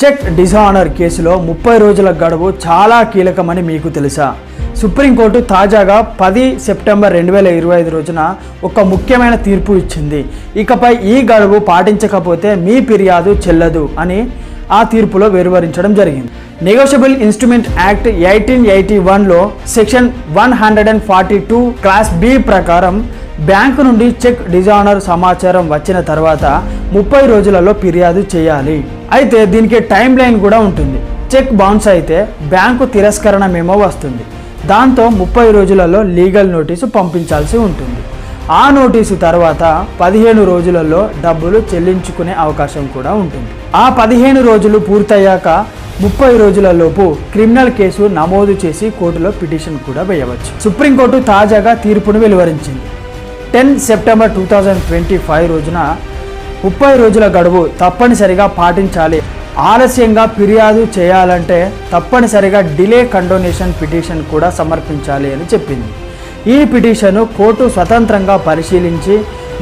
Check dishonour కేసులో ముప్పై రోజుల గడువు చాలా కీలకమని మీకు తెలుసా. సుప్రీంకోర్టు తాజాగా పది సెప్టెంబర్ రెండు వేల ఇరవై ఐదు రోజున ఒక ముఖ్యమైన తీర్పు ఇచ్చింది. ఇకపై ఈ గడువు పాటించకపోతే మీ ఫిర్యాదు చెల్లదు అని ఆ తీర్పులో వెలువరించడం జరిగింది. Negotiable instrument act eighteen eighty వన్లో section one hundred and forty two class B ప్రకారం బ్యాంకు నుండి చెక్ డిజానర్ సమాచారం వచ్చిన తర్వాత ముప్పై రోజులలో ఫిర్యాదు చేయాలి. అయితే దీనికి టైం లైన్ కూడా ఉంటుంది. చెక్ బౌన్స్ అయితే బ్యాంకు తిరస్కరణ మేమో వస్తుంది. దాంతో ముప్పై రోజులలో లీగల్ నోటీసు పంపించాల్సి ఉంటుంది. ఆ నోటీసు తర్వాత పదిహేను రోజులలో డబ్బులు చెల్లించుకునే అవకాశం కూడా ఉంటుంది. ఆ పదిహేను రోజులు పూర్తయ్యాక ముప్పై రోజులలోపు క్రిమినల్ కేసు నమోదు చేసి కోర్టులో పిటిషన్ కూడా వేయవచ్చు. సుప్రీంకోర్టు తాజాగా తీర్పును వెలువరించింది. Ten September two thousand twenty five రోజున ముప్పై రోజుల గడువు తప్పనిసరిగా పాటించాలి. ఆలస్యంగా ఫిర్యాదు చేయాలంటే తప్పనిసరిగా డిలే కండోనేషన్ పిటిషన్ కూడా సమర్పించాలి అని చెప్పింది. ఈ పిటిషను కోర్టు స్వతంత్రంగా పరిశీలించి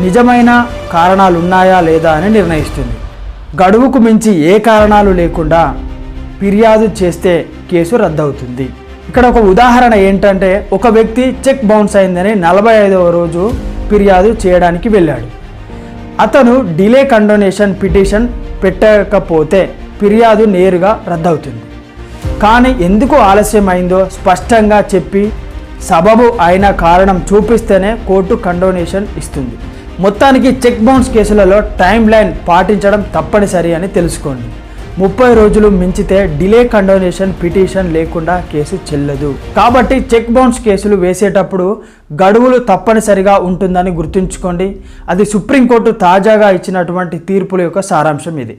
నిజమైన కారణాలు ఉన్నాయా లేదా అని నిర్ణయిస్తుంది. గడువుకు మించి ఏ కారణాలు లేకుండా ఫిర్యాదు చేస్తే కేసు రద్దవుతుంది. ఇక్కడ ఒక ఉదాహరణ ఏంటంటే ఒక వ్యక్తి చెక్ బౌన్స్ అయిందని నలభై ఐదవ రోజు ఫిర్యాదు చేయడానికి వెళ్ళాడు. అతను డిలే కండోనేషన్ పిటిషన్ పెట్టకపోతే ఫిర్యాదు నేరుగా రద్దవుతుంది. కానీ ఎందుకు ఆలస్యమైందో స్పష్టంగా చెప్పి సబబు అయిన కారణం చూపిస్తేనే కోర్టు కండోనేషన్ ఇస్తుంది. మొత్తానికి చెక్ బౌన్స్ కేసులలో టైం లైన్ పాటించడం తప్పనిసరి అని తెలుసుకోండి. ముప్పై రోజులు మించితే డిలే కండోనేషన్ పిటిషన్ లేకుండా కేసు చెల్లదు. కాబట్టి చెక్ బౌన్స్ కేసులు వేసేటప్పుడు గడువులు తప్పనిసరిగా ఉంటుందని గుర్తుంచుకోండి. అది సుప్రీంకోర్టు తాజాగా ఇచ్చినటువంటి తీర్పుల యొక్క సారాంశం ఇది.